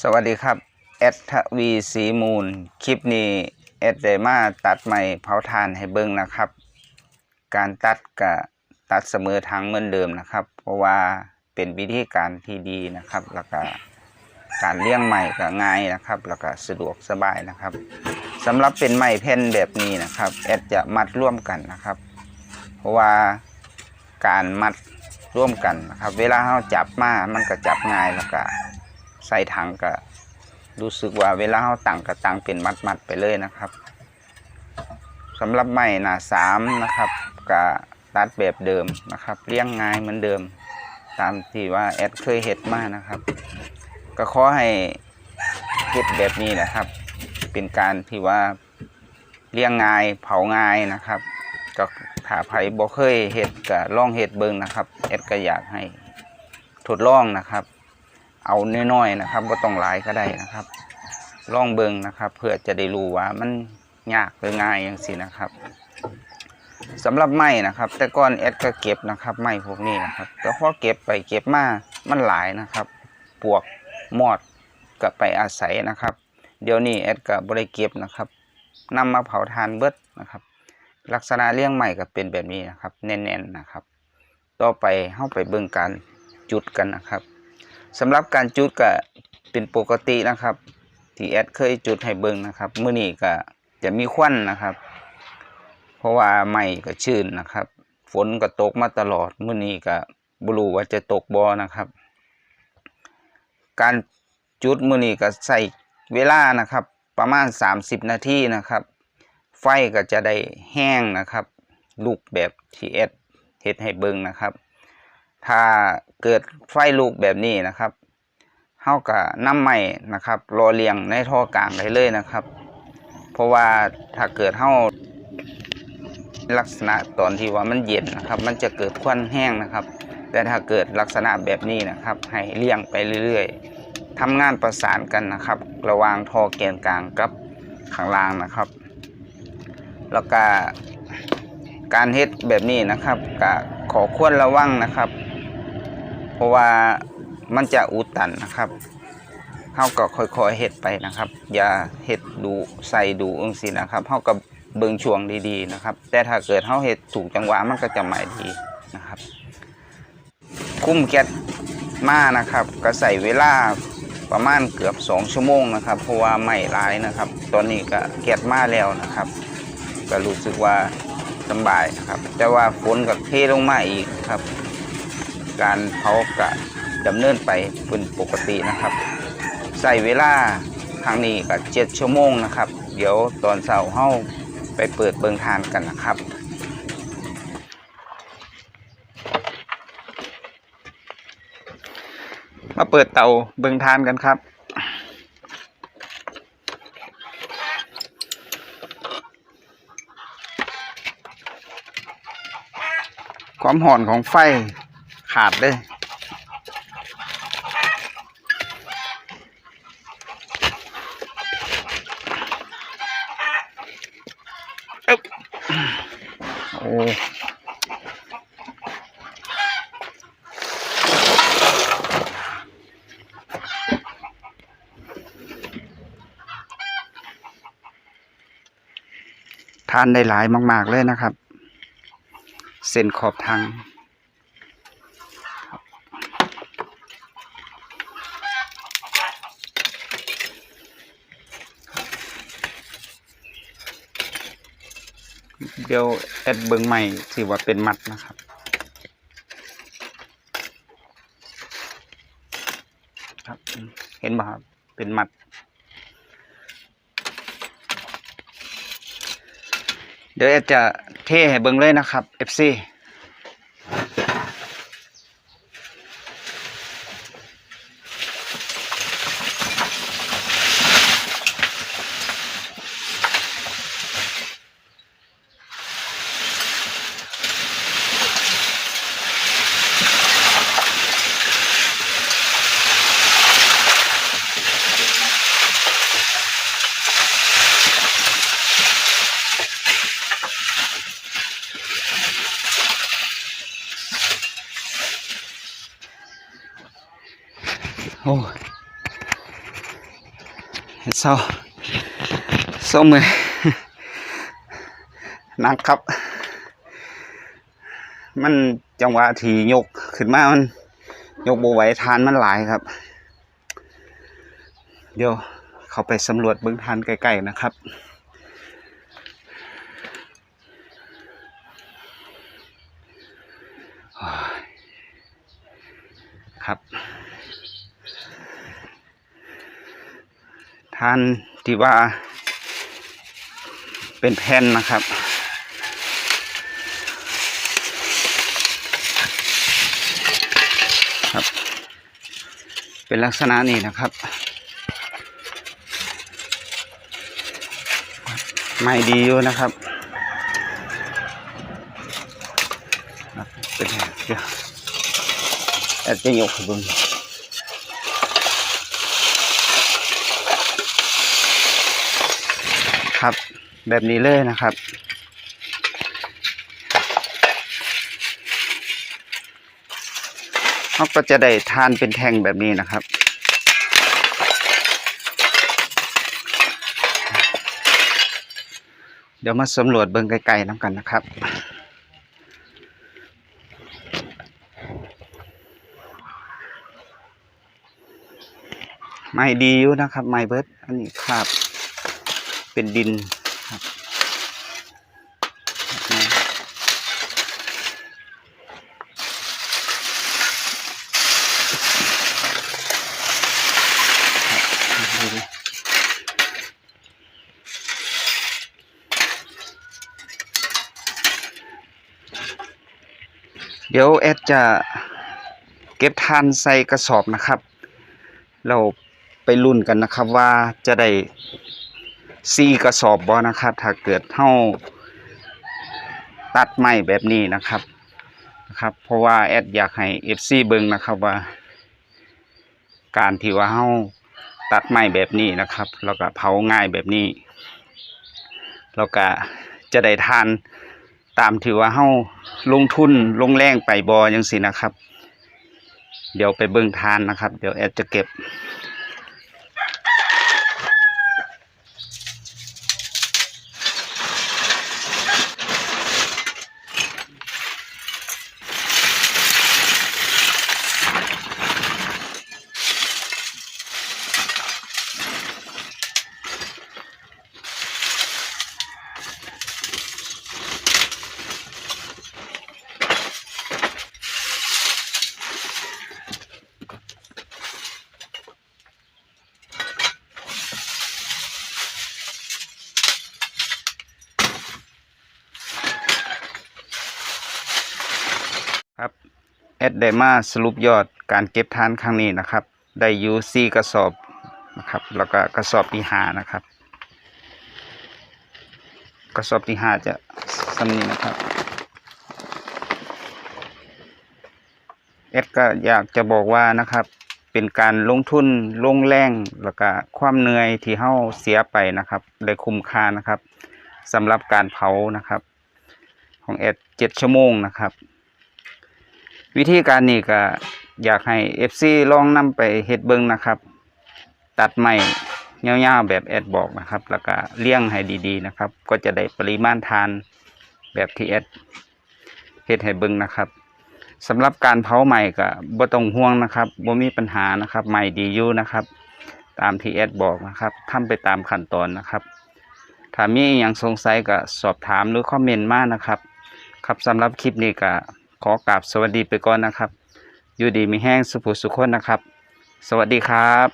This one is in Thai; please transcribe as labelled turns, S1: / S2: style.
S1: สวัสดีครับ แอดทวีสีมูล คลิปนี้ แอดไดมาตัดใหม่เผาทานให้เบิ่งนะครับ การตัดกับตัดเสมอทางเหมือนเดิมนะครับ เพราะว่าเป็นวิธีการที่ดีนะครับ แล้วก็การเลี้ยงใหม่ก็ง่ายนะครับ แล้วก็สะดวกสบายนะครับสำหรับเป็นไม้แผ่นแบบนี้นะครับ แอดจะมัดร่วมกันนะครับ เพราะว่าการมัดร่วมกันนะครับ เวลาเราจับมามันก็จับง่ายแล้วก็ ใส่ถังก็รู้สึกว่าเวลาเราตั้งก็ตั้งเป็นมัดๆไปเลยนะครับสำหรับไม้หนาสามนะครับก็ตัดแบบเดิมนะครับเลี้ยงง่ายเหมือนเดิม ตามที่ว่าแอดเคยเห็ดมานะครับ ก็ขอให้เห็ดแบบนี้นะครับ เป็นการที่ว่าเลี้ยงง่ายเผาง่ายนะครับก็ถ้าใครบ่เคยเห็ดก็ลองเห็ดเบิงนะครับแอดก็อยากให้ทดลองนะครับ เอาน้อยๆนะครับก็ต้องหลายก็ได้นะครับลองเบิ่งนะครับ เพื่อจะได้รู้ว่ามันยากหรือง่ายอย่างสินะครับสำหรับไม้นะครับ แต่ก่อนแอดก็เก็บนะครับไม้พวกนี้นะครับ แต่พอเก็บไปเก็บมามันหลายนะครับ ปวกมอดก็ไปอาศัยนะครับ เดี๋ยวนี้แอดก็บริเก็บนะครับนำมาเผาทานเบิดนะครับ ลักษณะเลี้ยงใหม่ก็เป็นแบบนี้นะครับ แน่นๆนะครับ ต่อไปเข้าไปเบิ่งการจุดกันนะครับ สำหรับการจุดก็เป็นปกตินะครับ ที่แอดเคยจุดให้เบิ่งนะครับมือนี้ก็จะมีควันนะครับ เพราะว่าไม้ก็ชื้นนะครับ ฝนก็ตกมาตลอดมือนี้ก็บ่รู้ว่าจะตกบ่นะครับ การจุดมือนี้ก็ใส่เวลานะครับ ประมาณ 30 นาทีนะครับ ไฟก็จะได้แห้งนะครับลุกแบบที่แอดเฮ็ดให้เบิ่งนะครับ ถ้า เกิดไฟลุกแบบนี้นะครับเฮาก็น้ำไม้นะครับรอเลียงในท่อกลางได้เลยนะครับ เพราะว่าถ้าเกิดเฮาลักษณะตอนที่ว่ามันเย็นนะครับ มันจะเกิดควันแห้งนะครับ แต่ถ้าเกิดลักษณะแบบนี้นะครับ ให้เลี่ยงไปเรื่อยๆทำงานประสานกันนะครับ ระหว่างท่อแกนกลางกับข้างล่างนะครับ แล้วก็การเฮ็ดแบบนี้นะครับก็ขอควรระวังนะครับ ราะว่ามันจะอุดตันนะครับเฮาก็ค่อยๆเฮ็ดไปนะครับ อย่าเฮ็ดดูใส่ดูองสินะครับเฮาก็เบิ่งช่วงดีๆนะครับ แต่ถ้าเกิดเฮาเฮ็ดถูกจังหวะมันก็จะหมายดีนะครับ คุ้มแก๊สมานะครับก็ใส่เวลาประมาณเกือบ 2 ชั่วโมงนะครับ เพราะว่าไม่หลายนะครับ ตอนนี้ก็แก๊สมาแล้วนะครับ ก็รู้สึกว่าสบายนะครับ แต่ว่าฝนก็เทลงมาอีกครับ การเผากะดำเนินไปเป็นปกตินะครับใส่เวลาครั้งนี้ก็เจ็ดชั่วโมงนะครับ เดี๋ยวตอนเช้าเฮาไปเปิดเบิงทานกันนะครับมาเปิดเตาเบิงทานกันครับ ความหอนของไฟ ขาดเลยอึ๊บโอ้ทานได้หลายมาก ๆ เลยนะครับ เส้นขอบทาง เดี๋ยวแอดเบิงใหม่สิว่าเป็นมัดนะครับ ครับ เห็นบ่ครับ เป็นมัด เดี๋ยวแอดจะเทให้เบิงเลยนะครับ FC เฮ็ดเศร้าเศร้ามือหนักครับ มันจังหวะที่ยกขึ้นมา มัน ยกบไหว้ทานมันหลายครับ เดี๋ยวเขาไปสำรวจเบื้องทานใกล้ๆนะครับครับานที่ว่าเป็นแผ่นนะครับ ครับ เป็นลักษณะนี้นะครับ ไม่ดีอยู่นะครับเป็นไงเดี๋ยวแอดจะยกให้เบึงครับ แบบนี้เลยนะครับ เขาก็จะได้ทานเป็นแท่งแบบนี้นะครับเดี๋ยวมาสำรวจเบิ่งไกลๆน้ำกันนะครับ ไม่ดีอยู่นะครับ ไม้เบิร์ดอันนี้คราบเป็นดิน ครับเดี๋ยวแอดจะเก็บทานใส่กระสอบนะครับ เราไปลุ้นกันนะครับว่าจะได้ ซีกระสอบบ่นะครับ ถ้าเกิดเท่าตัดไม้แบบนี้นะครับนะครับ เพราะว่าแอดอยากให้ FC เบิ่งนะครับว่า การที่ว่าเฮาตัดไม้แบบนี้นะครับ แล้วก็เผาง่ายแบบนี้ แล้วก็จะได้ทานตามที่ว่าเฮาลงทุนลงแรงไปบ่จังซี่นะครับ เดี๋ยวไปเบิ่งทานนะครับ เดี๋ยวแอดจะเก็บ ครับแอดไดมาสรุปยอดการเก็บทานครั้งนี้นะครับ ได้อยูซี่กระสอบนะครับแล้วก็กระสอบที่หานะครับ กระสอบที่หาจะสำนี้นะครับแอดก็อยากจะบอกว่านะครับ เป็นการลงทุนลงแรงแล้วก็ความเหนื่อยที่เฮาเสียไปนะครับ ได้คุ้มค่านะครับสำหรับการเผานะครับ ของแอดเจ็ดชั่วโมงนะครับ วิธีการนี้ก็อยากให้ FC ลองนำไปเฮ็ดเบิ่งนะครับ ตัดไม้ยาวๆแบบแอดบอกนะครับ แล้วก็เลี้ยงให้ดีๆนะครับ ก็จะได้ปริมาณทานแบบที่แอดเฮ็ดให้เบิ่งนะครับสำหรับการเผาใหม่ก็บ่ต้องห่วงนะครับบ่มีปัญหานะครับใหม่ดีอยู่นะครับ ตามที่แอดบอกนะครับทำไปตามขั้นตอนนะครับถ้ามีอย่างสงสัยก็สอบถามหรือคอมเมนต์มานะครับ ครับสำหรับคลิปนี้ก็ ขอกราบสวัสดีไปก่อนนะครับ อยู่ดีมีแห้งสุภุสุขคนนะครับ สวัสดีครับ